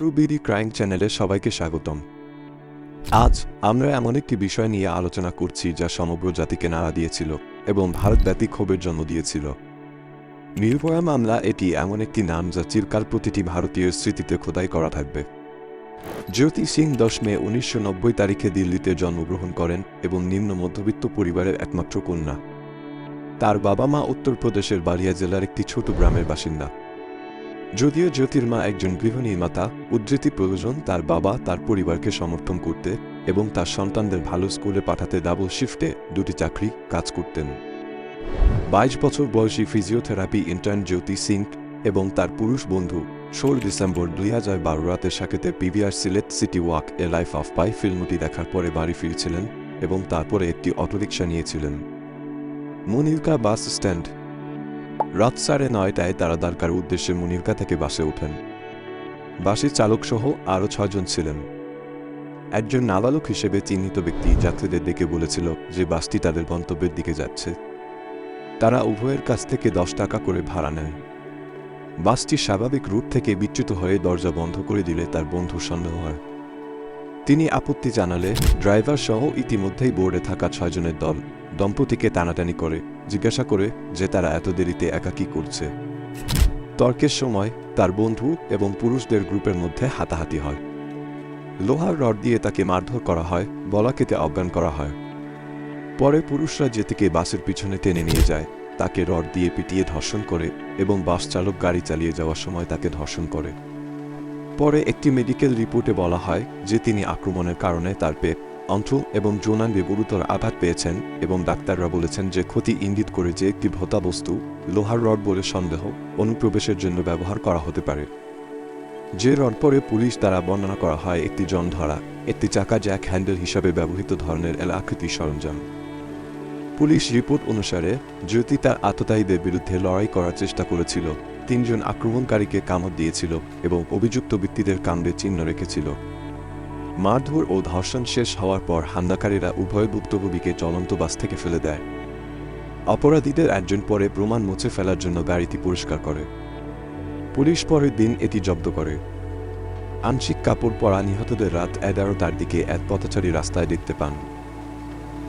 ট্রুবিডি crime চ্যানেলে সবাইকে স্বাগতম। আজ আমরা এমন একটি বিষয় নিয়ে আলোচনা করছি যা সমগ্র জাতিকে নাড়া দিয়েছিল এবং ভারতব্যাপী ক্ষোভের জন্ম দিয়েছিল। নির্ভয়া মামলা এটি এমন একটি নাম যা চিরকাল প্রতিটি ভারতীয় স্মৃতিতে খোদাই করা থাকবে। জ্যোতি সিং দশ মে উনিশশো নব্বই তারিখে দিল্লিতে জন্মগ্রহণ করেন এবং নিম্ন মধ্যবিত্ত পরিবারের একমাত্র কন্যা। তার বাবা মা উত্তরপ্রদেশের বালিয়া জেলার একটি ছোট গ্রামের বাসিন্দা। যদিও জ্যোতির্মা একজন গৃহনির্মাতা উদ্ধৃতি প্রয়োজন তার বাবা তার পরিবারকে সমর্থন করতে এবং তার সন্তানদের ভালো স্কুলে পাঠাতে ডাবল শিফটে দুটি চাকরি কাজ করতেন। বাইশ বছর বয়সী ফিজিওথেরাপি ইন্টার্ন জ্যোতি সিং এবং তার পুরুষ বন্ধু ষোল ডিসেম্বর দুই হাজার বারো রাতের সাকেতে PVR select city walk a life of pi ফিল্মটি দেখার পরে বাড়ি ফিরছিলেন এবং তারপরে একটি অটোরিকশা নিয়েছিলেন। মনিরকা বাস স্ট্যান্ড রাত সাড়ে নয়টায় তারা দ্বারকার উদ্দেশ্যে মুনিরকা থেকে বাসে ওঠেন। বাসের চালকসহ আরও ছয়জন ছিলেন। একজন নাবালক হিসেবে চিহ্নিত ব্যক্তি যাত্রীদের ডেকে বলেছিল যে বাসটি তাদের গন্তব্যের দিকে যাচ্ছে। তারা উভয়ের কাছ থেকে দশ টাকা করে ভাড়া নেয় বাসটি স্বাভাবিক রুট থেকে বিচ্যুত হয়ে দরজা বন্ধ করে দিলে তার বন্ধু সন্দেহ হয়। তিনি আপত্তি জানালে ড্রাইভার সহ ইতিমধ্যেই বোর্ডে থাকা ছয়জনের দল দম্পতিকে টানাটানি করে জিজ্ঞাসা করে যে তারা এত দেরিতে একা কি করছে। তর্কের সময় তার বন্ধু এবং পুরুষদের গ্রুপের মধ্যে হাতাহাতি হয়। লোহার রড দিয়ে তাকে মারধর করা হয়, বলা কেটে অজ্ঞান করা হয়। পরে পুরুষরা যেতিকে বাসের পিছনে টেনে নিয়ে যায়, তাকে রড দিয়ে পিটিয়ে ধর্ষণ করে এবং বাস চালক গাড়ি চালিয়ে যাওয়ার সময় তাকে ধর্ষণ করে। পরে একটি মেডিকেল রিপোর্টে বলা হয় যে তিনি আক্রমণের কারণে তার পেট, অন্ত্র এবং যৌনাঙ্গে গুরুতর আঘাত পেয়েছেন এবং ডাক্তাররা বলেছেন যে ক্ষতি ইঙ্গিত করে যে একটি ভোতা বস্তু লোহার রড বলে সন্দেহ অনুপ্রবেশের জন্য ব্যবহার করা হতে পারে। যে রড পরে পুলিশ দ্বারা বর্ণনা করা হয় একটি জন ধরা একটি চাকা জ্যাক হ্যান্ডেল হিসাবে ব্যবহৃত ধরনের এলাকৃতি সরঞ্জাম। পুলিশ রিপোর্ট অনুসারে, জ্যোতি তার আততায়ীদের বিরুদ্ধে লড়াই করার চেষ্টা করেছিল। তিনজন আক্রমণকারীকে কামড় দিয়েছিল এবং অভিযুক্ত ব্যক্তিদের কামড়ে চিহ্ন রেখেছিল। মারধর ও ধর্ষণ শেষ হওয়ার পর হামলাকারীরা উভয় ভুক্তভোগীকে চলন্ত বাস থেকে ফেলে দেয়। অপরাধীদের একজন পরে প্রমাণ মুছে ফেলার জন্য গাড়িটি পরিষ্কার করে। পুলিশ পরের দিন এটি জব্দ করে। আংশিক কাপড় পরা নিহতদের রাত এগারোটার দিকে এক পথচারী রাস্তায় দেখতে পান।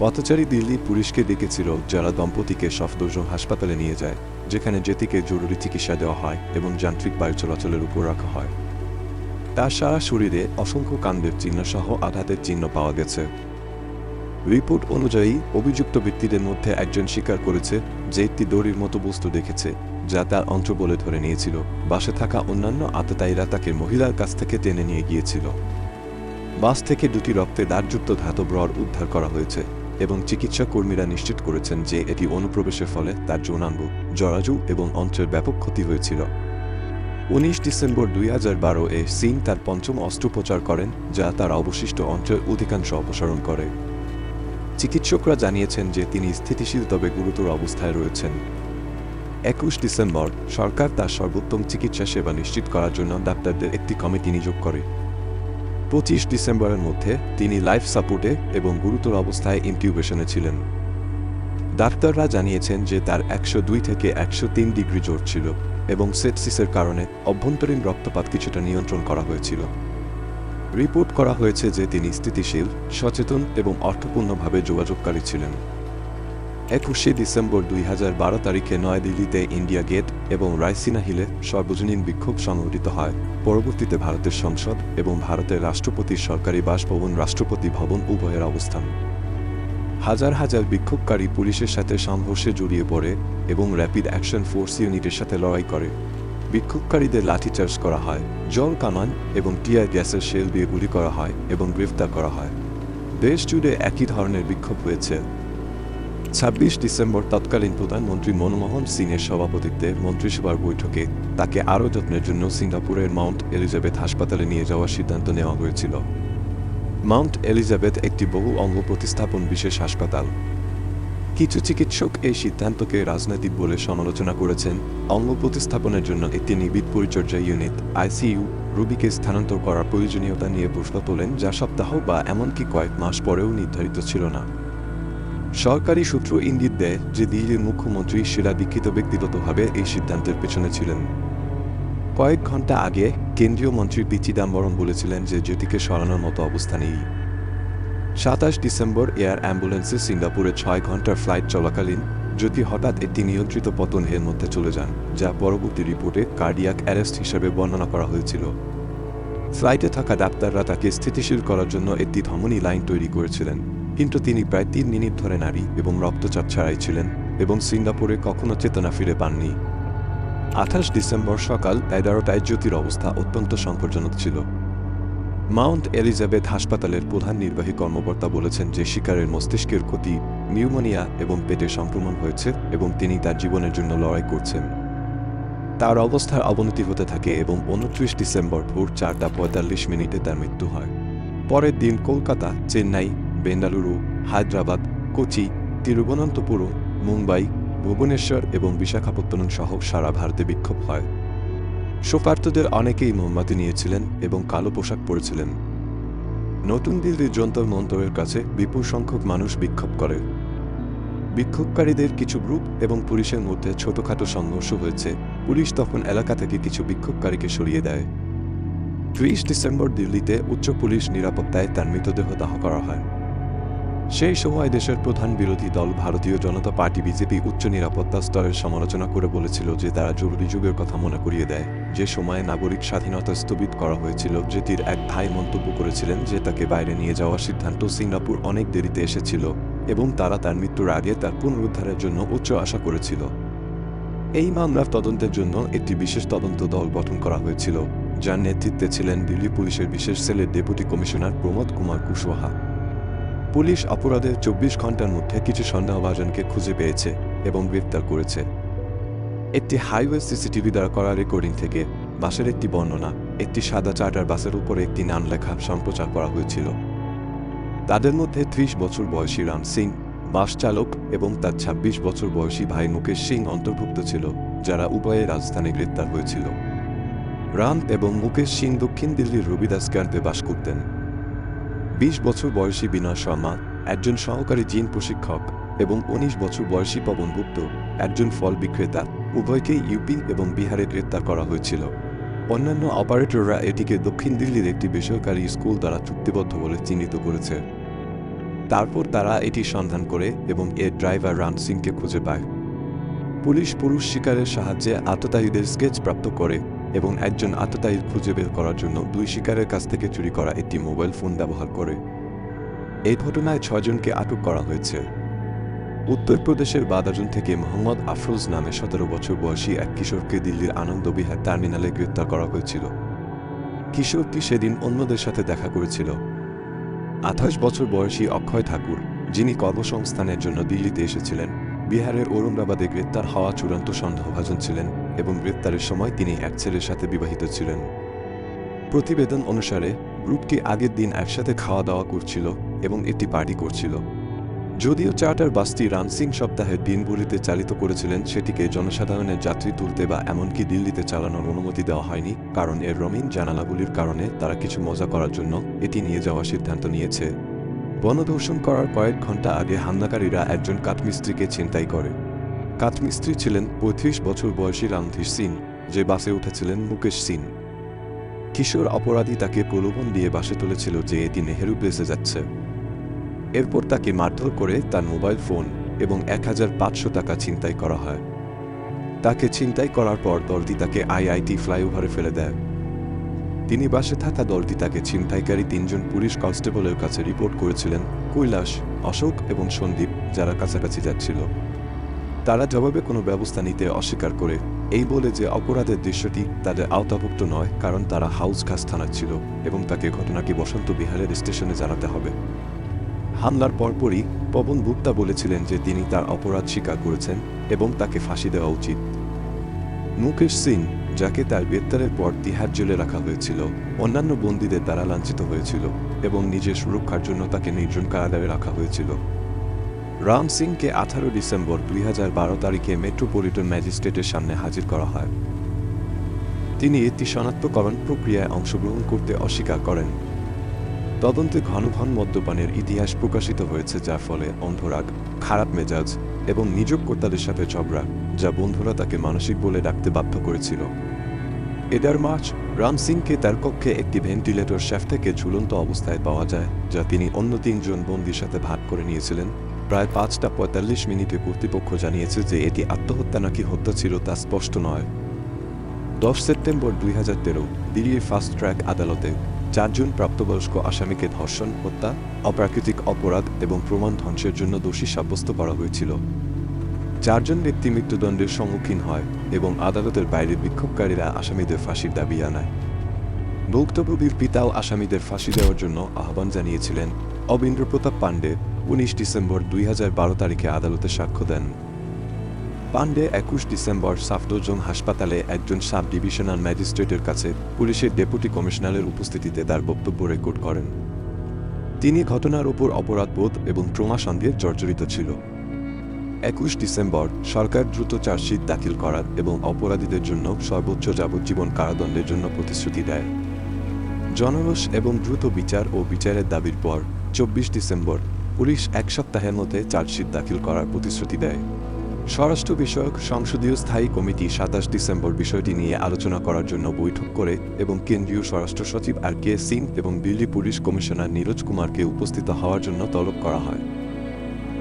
পথচারী দিল্লি পুলিশকে ডেকেছিল যারা দম্পতিকে সফদর্জ হাসপাতালে নিয়ে যায়, যেখানে জেতিকে জরুরি চিকিৎসা দেওয়া হয় এবং যান্ত্রিক বায়ু চলাচলের উপর রাখা হয়। তার সারা শরীরে অসংখ্য কাণ্ডের চিহ্ন সহ আঘাতের চিহ্ন পাওয়া গেছে। রিপোর্ট অনুযায়ী, অভিযুক্ত ব্যক্তিদের মধ্যে একজন স্বীকার করেছে যে একটি দড়ির মতো বস্তু দেখেছে, যা তার অন্ত্র বলে ধরে নিয়েছিল। বাসে থাকা অন্যান্য আততায়ীরা তাকে মহিলার কাছ থেকে টেনে নিয়ে গিয়েছিল। বাস থেকে দুটি রক্তে দাগযুক্ত ধাতব রড উদ্ধার করা হয়েছে। এবং চিকিৎসা কর্মীরা নিশ্চিত করেছেন যে এটি অনুপ্রবেশের ফলে তার যৌনাঙ্গ, জরাজু এবং অন্ত্রের ব্যাপক ক্ষতি হয়েছিল। উনিশ ডিসেম্বর দুই হাজার বারো এ সিং তার পঞ্চম অস্ত্রোপচার করেন, যা তার অবশিষ্ট অন্ত্রের অধিকাংশ অপসারণ করে। চিকিৎসকরা জানিয়েছেন যে তিনি স্থিতিশীল তবে গুরুতর অবস্থায় রয়েছেন। একুশ ডিসেম্বর সরকার তার সর্বোত্তম চিকিৎসা সেবা নিশ্চিত করার জন্য ডাক্তারদের একটি কমিটি নিয়োগ করে। পঁচিশ ডিসেম্বরের মধ্যে তিনি লাইফ সাপোর্টে এবং গুরুতর অবস্থায় ইনকিউবেশনে ছিলেন। ডাক্তাররা জানিয়েছেন যে তার একশো দুই থেকে একশো তিন ডিগ্রি জোর ছিল এবং সেটসিসের কারণে অভ্যন্তরীণ রক্তপাত কিছুটা নিয়ন্ত্রণ করা হয়েছিল। রিপোর্ট করা হয়েছে যে তিনি স্থিতিশীল, সচেতন এবং অর্থপূর্ণভাবে যোগাযোগকারী ছিলেন। একুশে ডিসেম্বর দুই হাজার বারো তারিখে নয়াদিল্লিতে ইন্ডিয়া গেট এবং রায়সিনা হিলে সর্বজনীন বিক্ষোভ সংঘটিত হয়। পরবর্তীতে ভারতের সংসদ এবং ভারতের রাষ্ট্রপতির সরকারি বাসভবন, রাষ্ট্রপতি ভবন উভয়ের অবস্থান। হাজার হাজার বিক্ষোভকারী পুলিশের সাথে সংঘর্ষে জড়িয়ে পড়ে এবং র্যাপিড অ্যাকশন ফোর্স ইউনিটের সাথে লড়াই করে। বিক্ষোভকারীদের লাঠিচার্জ করা হয়, জল কামান এবং টিয়ার গ্যাসের শেল দিয়ে গুলি করা হয় এবং গ্রেফতার করা হয়। দেশ জুড়ে একই ধরনের বিক্ষোভ হয়েছে। ছাব্বিশ ডিসেম্বর তৎকালীন প্রধানমন্ত্রী মনমোহন সিংয়ের সভাপতিত্বে মন্ত্রিসভার বৈঠকে তাকে আরও যত্নের জন্য সিঙ্গাপুরের মাউন্ট এলিজাবেথ হাসপাতালে নিয়ে যাওয়ার সিদ্ধান্ত নেওয়া হয়েছিল। মাউন্ট এলিজাবেথ একটি বহু অঙ্গ প্রতিস্থাপন বিশেষ হাসপাতাল। কিছু চিকিৎসক এই সিদ্ধান্তকে রাজনৈতিক বলে সমালোচনা করেছেন। অঙ্গ প্রতিস্থাপনের জন্য একটি নিবিড় পরিচর্যা ইউনিট, আইসিইউ, রুবিকে স্থানান্তর করার প্রয়োজনীয়তা নিয়ে প্রশ্ন তোলেন, যা সপ্তাহ বা এমনকি কয়েক মাস পরেও নির্ধারিত ছিল না। সরকারি সূত্র ইঙ্গিত দেয় যে দিল্লির মুখ্যমন্ত্রী শিলা দীক্ষিত ব্যক্তিগতভাবে এই সিদ্ধান্তের পেছনে ছিলেন। কয়েক ঘণ্টা আগে কেন্দ্রীয় মন্ত্রী পি চিদাম্বরম বলেছিলেন যে জ্যোতিকে সরানোর মতো অবস্থা নেই। সাতাশ ডিসেম্বর এয়ার অ্যাম্বুলেন্সে সিঙ্গাপুরে ছয় ঘণ্টার ফ্লাইট চলাকালীন জ্যোতি হঠাৎ একটি নিয়ন্ত্রিত পতনের মধ্যে চলে যান, যা পরবর্তী রিপোর্টে কার্ডিয়াক অ্যারেস্ট হিসেবে বর্ণনা করা হয়েছিল। ফ্লাইটে থাকা ডাক্তাররা তাকে স্থিতিশীল করার জন্য একটি ধমনী লাইন তৈরি করেছিলেন। কিন্তু তিনি প্রায় তিন মিনিট ধরে নারী এবং রক্তচাপ ছাড়াই ছিলেন এবং সিঙ্গাপুরে কখনো চেতনা ফিরে পাননি। আঠাশ ডিসেম্বর সকাল এগারোটায় জ্যোতির অবস্থা অত্যন্ত সংকটজনক ছিল। মাউন্ট এলিজাবেথ হাসপাতালের প্রধান নির্বাহী কর্মকর্তা বলেছেন যে শিকারের মস্তিষ্কের ক্ষতি, নিউমোনিয়া এবং পেটে সংক্রমণ হয়েছে এবং তিনি তার জীবনের জন্য লড়াই করছেন। তার অবস্থার অবনতি হতে থাকে এবং উনত্রিশ ডিসেম্বর ভোর চারটা পঁয়তাল্লিশ মিনিটে তার মৃত্যু হয়। পরের দিন কলকাতা, চেন্নাই বেঙ্গালুরু হায়দ্রাবাদ, কোচি তিরুবনন্তপুরম মুম্বাই, ভুবনেশ্বর এবং বিশাখাপত্তনম সহ সারা ভারতে বিক্ষোভ হয়। শোকার্তদের অনেকেই মোমবাতি নিয়েছিলেন এবং কালো পোশাক পরেছিলেন। নতুন দিল্লির যন্তর মন্তরের কাছে বিপুল সংখ্যক মানুষ বিক্ষোভ করে। বিক্ষোভকারীদের কিছু গ্রুপ এবং পুলিশের মধ্যে ছোটখাটো সংঘর্ষ হয়েছে। পুলিশ তখন এলাকা থেকে কিছু বিক্ষোভকারীকে সরিয়ে দেয়। ত্রিশ ডিসেম্বর দিল্লিতে উচ্চ পুলিশ নিরাপত্তায় তার মৃতদেহ দাহ করা হয়। সেই সময় দেশের প্রধান বিরোধী দল ভারতীয় জনতা পার্টি বিজেপি উচ্চ নিরাপত্তা স্তরের সমালোচনা করে বলেছিল যে তারা জরুরি যুগের কথা মনে করিয়ে দেয়। যে সময়ে নাগরিক স্বাধীনতা স্থগিত করা হয়েছিল, যেটির এক ভাই মন্তব্য করেছিলেন যে তাকে বাইরে নিয়ে যাওয়ার সিদ্ধান্ত সিঙ্গাপুর অনেক দেরিতে এসেছিল এবং তারা তার মৃত্যুর আগে তার পুনরুদ্ধারের জন্য উচ্চ আশা করেছিল। এই মামলার তদন্তের জন্য একটি বিশেষ তদন্ত দল গঠন করা হয়েছিল, যার নেতৃত্বে ছিলেন দিল্লি পুলিশের বিশেষ সেলের deputy commissioner Pramod Kumar Kushwaha. Police অপরাধের চব্বিশ ঘণ্টার মধ্যে কিছু সন্দেহভাজনকে খুঁজে পেয়েছে এবং গ্রেপ্তার করেছে। একটি হাইওয়ে সিসিটিভি দ্বারা করা রেকর্ডিং থেকে বাসের একটি বর্ণনা, একটি সাদা চার্টার বাসের উপরে একটি নাম লেখা সম্প্রচার করা হয়েছিল। তাদের মধ্যে ত্রিশ বছর বয়সী রাম সিং, বাস চালক এবং তার ২৬ বছর বয়সী ভাই মুকেশ সিং অন্তর্ভুক্ত ছিল, যারা উভয়ে রাজধানী গ্রেপ্তার হয়েছিল। রাম এবং মুকেশ সিং দক্ষিণ দিল্লির রবিদাস ক্যাম্পে বাস করতেন। বিশ বছর বয়সী বিনয় শর্মা, একজন সহকারী জিন প্রশিক্ষক, এবং উনিশ বছর বয়সী পবন গুপ্ত, একজন ফল বিক্রেতা উভয়কেই ইউপি এবং বিহারে গ্রেপ্তার করা হয়েছিল। অন্যান্য অপারেটররা এটিকে দক্ষিণ দিল্লির একটি বেসরকারি স্কুল দ্বারা চুক্তিবদ্ধ বলে চিহ্নিত করেছে। তারপর তারা এটি সন্ধান করে এবং এর ড্রাইভার রাম সিংকে খুঁজে পায়। পুলিশ পুরুষ শিকারের সাহায্যে আততায়ীদের স্কেচ প্রাপ্ত করে। এবং একজন আততায়ী খুঁজে বের করার জন্য দুই শিকারের কাছ থেকে চুরি করা একটি মোবাইল ফোন ব্যবহার করে। এই ঘটনায় ছয়জনকে আটক করা হয়েছে। উত্তরপ্রদেশের বাদাজুন থেকে মোহাম্মদ আফরোজ নামে সতেরো বছর বয়সী এক কিশোরকে দিল্লির আনন্দবিহার টার্মিনালে গ্রেপ্তার করা হয়েছিল। কিশোরটি সেদিন অন্যদের সাথে দেখা করেছিল। আঠাশ বছর বয়সী অক্ষয় ঠাকুর, যিনি কর্মসংস্থানের জন্য দিল্লিতে এসেছিলেন, বিহারের ঔরঙ্গাবাদে গ্রেপ্তার হওয়া চূড়ান্ত সন্দেহভাজন ছিলেন। এবং গ্রেপ্তারের সময় তিনি এক ছেলের সাথে বিবাহিত ছিলেন। প্রতিবেদন অনুসারে গ্রুপটি আগের দিন একসাথে খাওয়া দাওয়া করছিল এবং একটি পার্টি করছিল। যদিও চার্টার বাসটি রানসিং সপ্তাহের দিনগুলিতে চালিত করেছিলেন, সেটিকে জনসাধারণের যাত্রী তুলতে বা এমনকি দিল্লিতে চালানোর অনুমতি দেওয়া হয়নি, কারণ এর রঙিন জানালাগুলির কারণে তারা কিছু মজা করার জন্য এটি নিয়ে যাওয়ার সিদ্ধান্ত নিয়েছে। গণধর্ষণ করার কয়েক ঘণ্টা আগে হামলাকারীরা একজন কাঠমিস্ত্রিকে ছিনতাই করে। কাঠমিস্ত্রি ছিলেন পঁয়ত্রিশ বছর বয়সী রামধীর সিং, যে বাসে উঠেছিলেন মুকেশ সিং। কিশোর অপরাধী তাকে প্রলোভন দিয়ে বাসে তুলেছিল যে এটি নেহেরু প্লেসে যাচ্ছে। এরপর তাকে মারধর করে তার মোবাইল ফোন এবং এক হাজার পাঁচশো টাকা ছিনতাই করা হয়। তাকে ছিনতাই করার পর দলটি তাকে আইআইটি ফ্লাইওভারে ফেলে দেয়। তিনি বাসে থাকা দলটি তাকে ছিনতাইকারী তিনজন পুলিশ কনস্টেবলের কাছে রিপোর্ট করেছিলেন কৈলাস, অশোক এবং সন্দীপ, যারা কাছাকাছি যাচ্ছিল। তারা জবাবে কোনো ব্যবস্থা নিতে অস্বীকার করে। এই বলে যে অপরাধের দৃশ্যটি তাদের আওতাভুক্ত নয়, কারণ তারা হাউস খাস থানার ছিল এবং তাকে ঘটনাটি বসন্ত বিহারের স্টেশনে জানাতে হবে। হামলার পরপরই পবন গুপ্তা বলেছিলেন যে তিনি তার অপরাধ স্বীকার করেছেন এবং তাকে ফাঁসি দেওয়া উচিত। মুকেশ সিং, যাকে তার গ্রেপ্তারের পর তিহার জেলে রাখা হয়েছিল, অন্যান্য বন্দীদের দ্বারা লাঞ্ছিত হয়েছিল এবং নিজের সুরক্ষার জন্য তাকে নির্জন কারাগারে রাখা হয়েছিল। রাম সিংকে আঠারো ডিসেম্বর দুই হাজার বারো তারিখে মেট্রোপলিটন ম্যাজিস্ট্রেটের সামনে হাজির করা হয়। তিনি একটি শনাক্তকরণ প্রক্রিয়ায় অংশগ্রহণ করতে অস্বীকার করেন। তদন্তে ঘন ঘন মদ্যপানের ইতিহাস প্রকাশিত হয়েছে, যার ফলে অন্ধরাগ, খারাপ মেজাজ এবং নিযোগকর্তাদের সাথে ঝগড়া, যা বন্ধুরা তাকে মানসিক বলে ডাকতে বাধ্য করেছিল। এডার মার্চ রাম সিংকে তার কক্ষে একটি ভেন্টিলেটর শ্যাফ থেকে ঝুলন্ত অবস্থায় পাওয়া যায়, যা তিনি অন্য তিনজন বন্দির সাথে ভাগ করে নিয়েছিলেন। প্রায় পাঁচটা পঁয়তাল্লিশ মিনিটে কর্তৃপক্ষ জানিয়েছে যে এটি আত্মহত্যা নাকি হত্যা ছিল তা স্পষ্ট নয়। দশ সেপ্টেম্বর দুই হাজার তেরো, দিল্লির ফাস্ট ট্র্যাক আদালতে চারজন প্রাপ্তবয়স্ক আসামিকে ধর্ষণ, হত্যা, অপ্রাকৃতিক অপরাধ এবং প্রমাণ ধ্বংসের জন্য দোষী সাব্যস্ত করা হয়েছিল। চারজন ব্যক্তি মৃত্যুদণ্ডের সম্মুখীন হয় এবং আদালতের বাইরে বিক্ষোভকারীরা আসামিদের ফাঁসির দাবি আনায়। ভুক্তভোগীর পিতাও আসামিদের ফাঁসি দেওয়ার জন্য আহ্বান জানিয়েছিলেন অবীন্দ্র প্রতাপ পাণ্ডে উনিশ ডিসেম্বর দুই হাজার বারো তারিখে আদালতে সাক্ষ্য দেন। পাণ্ডে একুশ ডিসেম্বর সাফদোজং হাসপাতালে একজন সাব ডিভিশনাল ম্যাজিস্ট্রেটের কাছে পুলিশের ডেপুটি কমিশনারের উপস্থিতিতে তার বক্তব্য রেকর্ড করেন। তিনি ঘটনার উপর অপরাধবোধ এবং ট্রমা সন্দেহে জর্জরিত ছিল। একুশ ডিসেম্বর সরকার দ্রুত চার্জশিট দাখিল করার এবং অপরাধীদের জন্য সর্বোচ্চ যাবজ্জীবন কারাদণ্ডের জন্য প্রতিশ্রুতি দেয়। জনরোষ এবং দ্রুত বিচার ও বিচারের দাবির পর চব্বিশ ডিসেম্বর পুলিশ এক সপ্তাহের মধ্যে চার্জশিট দাখিল করার প্রতিশ্রুতি দেয়। স্বরাষ্ট্র বিষয়ক সংসদীয় স্থায়ী কমিটি সাতাশ ডিসেম্বর বিষয়টি নিয়ে আলোচনা করার জন্য বৈঠক করে এবং কেন্দ্রীয় স্বরাষ্ট্র সচিব আর কে সিং এবং দিল্লি পুলিশ কমিশনার নীরজ কুমারকে উপস্থিত হওয়ার জন্য তলব করা হয়।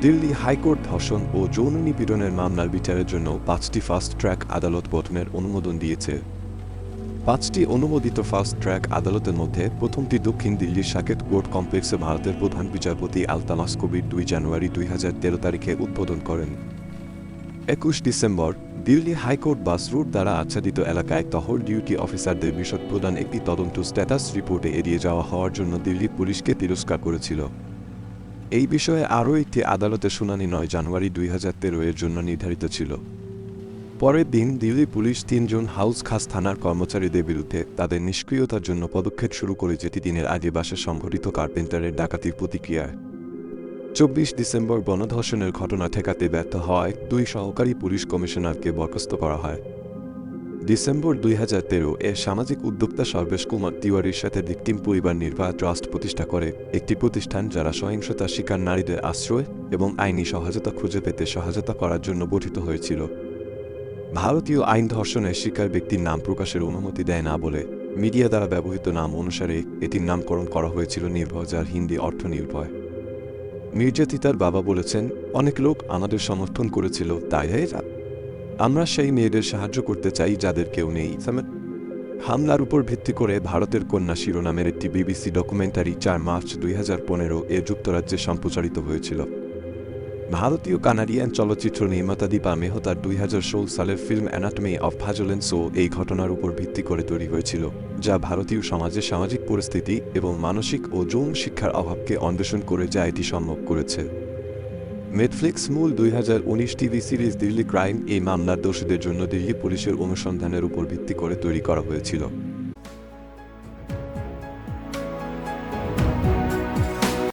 দিল্লি হাইকোর্ট ধর্ষণ ও যৌন নিপীড়নের মামলার বিচারের জন্য পাঁচটি ফাস্ট ট্র্যাক আদালত গঠনের অনুমোদন দিয়েছে। পাঁচটি অনুমোদিত ফাস্ট ট্র্যাক আদালতের মধ্যে প্রথমটি দক্ষিণ দিল্লির সাকেত কোর্ট কমপ্লেক্সে ভারতের প্রধান বিচারপতি আলতামাস কবির দুই জানুয়ারি দুই তেরো তারিখে উদ্বোধন করেন। একুশ December, Delhi high court bus route দ্বারা আচ্ছাদিত এলাকায় টহল ডিউটি অফিসারদের বিশদ প্রদান একটি তদন্ত স্ট্যাটাস রিপোর্টে এড়িয়ে যাওয়া হওয়ার জন্য দিল্লি পুলিশকে তিরস্কার করেছিল। এই বিষয়ে আরও একটি আদালতের শুনানি নয় জানুয়ারি দুই হাজার তেরো এর জন্য নির্ধারিত ছিল। পরের দিন দিল্লি পুলিশ তিনজন হাউস খাস থানার কর্মচারীদের বিরুদ্ধে তাদের নিষ্ক্রিয়তার জন্য পদক্ষেপ শুরু করে যেটি দিনের আগে বাসে সংঘটিত কার্পেন্টারের ডাকাতির প্রতিক্রিয়ায় চব্বিশ ডিসেম্বর বনধর্ষণের ঘটনা ঠেকাতে ব্যর্থ হওয়ায় দুই সহকারী পুলিশ কমিশনারকে বরখাস্ত করা হয়। ডিসেম্বর দুই হাজার তেরো এ সামাজিক উদ্যোক্তা সর্বেশ কুমার তিওয়ারির সাথে ভিকটিম পরিবার নির্বাহ ট্রাস্ট প্রতিষ্ঠা করে একটি প্রতিষ্ঠান যারা সহিংসতার শিকার নারীদের আশ্রয় এবং আইনি সহায়তা খুঁজে পেতে সহায়তা করার জন্য গঠিত হয়েছিল। ভারতীয় আইন ধর্ষণের শিকার ব্যক্তির নাম প্রকাশের অনুমতি দেয় না বলে মিডিয়া দ্বারা ব্যবহৃত নাম অনুসারে এটির নামকরণ করা হয়েছিল নির্ভয় হিন্দি অর্থ নির্ভয়। নির্যাতিতার বাবা বলেছেন, অনেক লোক আমাদের সমর্থন করেছিল, তাই এরা? আমরা সেই মেয়েদের সাহায্য করতে চাই যাদের কেউ নেই। হামলার উপর ভিত্তি করে ভারতের কন্যা শিরোনামের একটি বিবিসি ডকুমেন্টারি চার মার্চ দুই হাজার পনেরো এ যুক্তরাজ্যে সম্প্রচারিত হয়েছিল। ভারতীয় কানাডিয়ান চলচ্চিত্র নির্মাতা দীপা মেহতার দুই হাজার ষোল সালের ফিল্ম অ্যানাটমি অফ ভাজোলেন্সও এই ঘটনার উপর ভিত্তি করে তৈরি হয়েছিল, যা ভারতীয় সমাজে সামাজিক পরিস্থিতি এবং মানসিক ও যৌন শিক্ষার অভাবকে অন্বেষণ করে যা এটি সম্ভব করেছে। নেটফ্লিক্স মূল দুই হাজার উনিশ টিভি সিরিজ দিল্লি ক্রাইম এই মামলার দোষীদের জন্য দিল্লি পুলিশের অনুসন্ধানের উপর ভিত্তি করে তৈরি করা হয়েছিল।